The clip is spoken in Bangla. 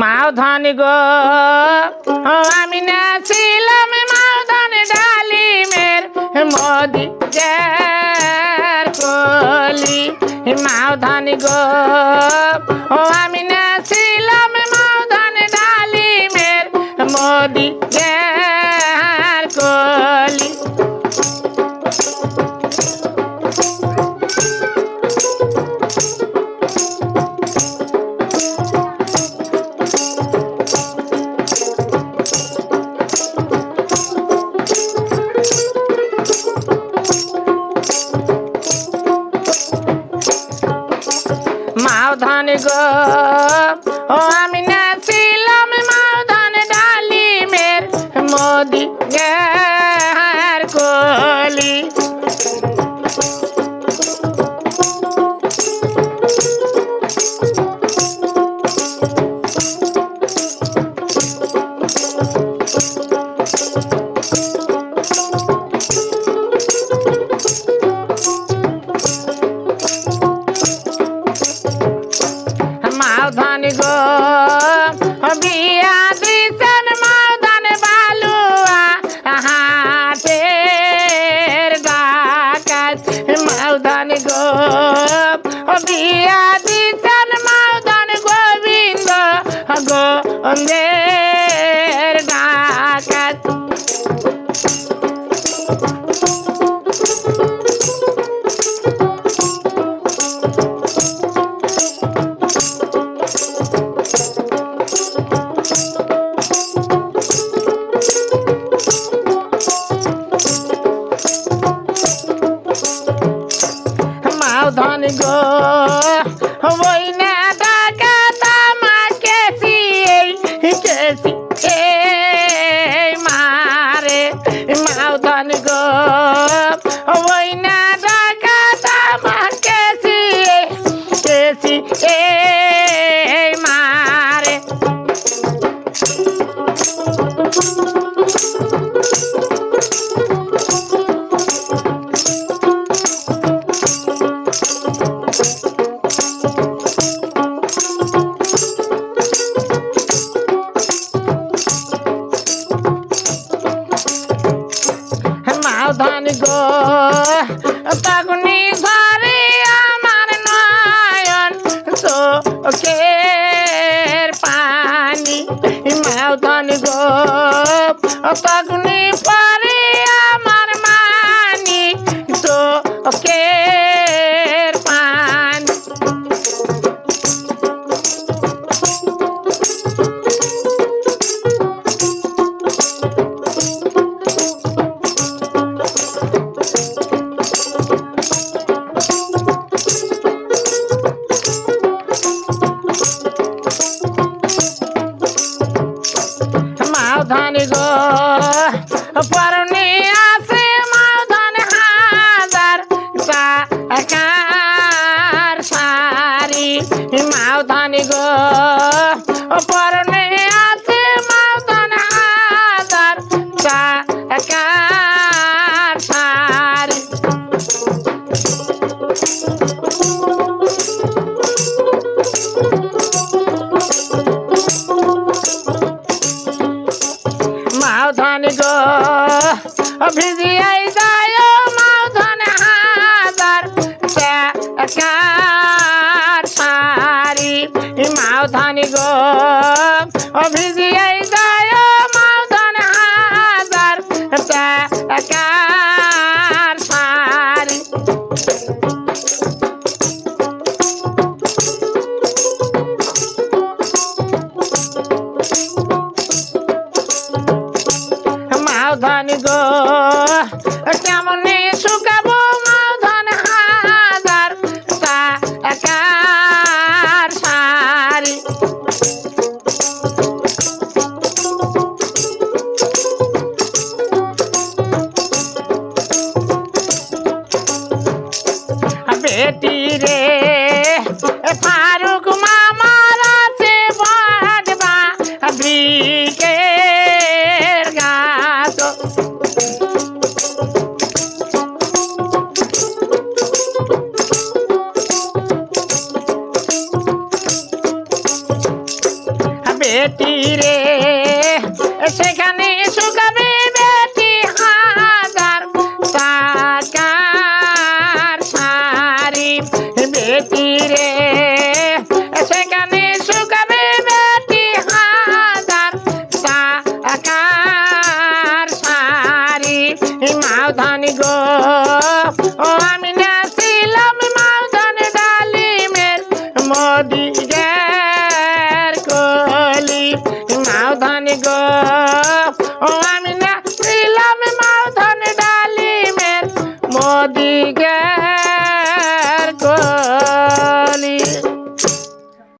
মাও গো। আমি নাছিলাম মাও ধান ডালিমের মোদি কলি। মাও ধান গো আমি নাছিলাম মাও ধান গো। ও আমি নাছিলাম মাও ধান ডালিমের মোদি গের কলি। মাও বিয়া দিছেন মাও ধান বালুয়া হাটের ডাকাত মাও ধান গো বিয়া দিছেন মাও ধান গোবিন্দ গোন্দের ডাকাত। না Hasta con ভিজিয়াই যায় মাও ধান হাজার। টাকার সারি মাও ধান গো ধান গো কেমনে শুকাবো ধান হাজার টাকার সারি? বেটি রে বেটি রে। সেখানে শুকাবে বেটি হাজার টাকার শাড়ি বেটি রে। সেখানে শুকাবে বেটি হাজার টাকার শাড়ি। মাউধানি গো, ও আমি Oh, I'm in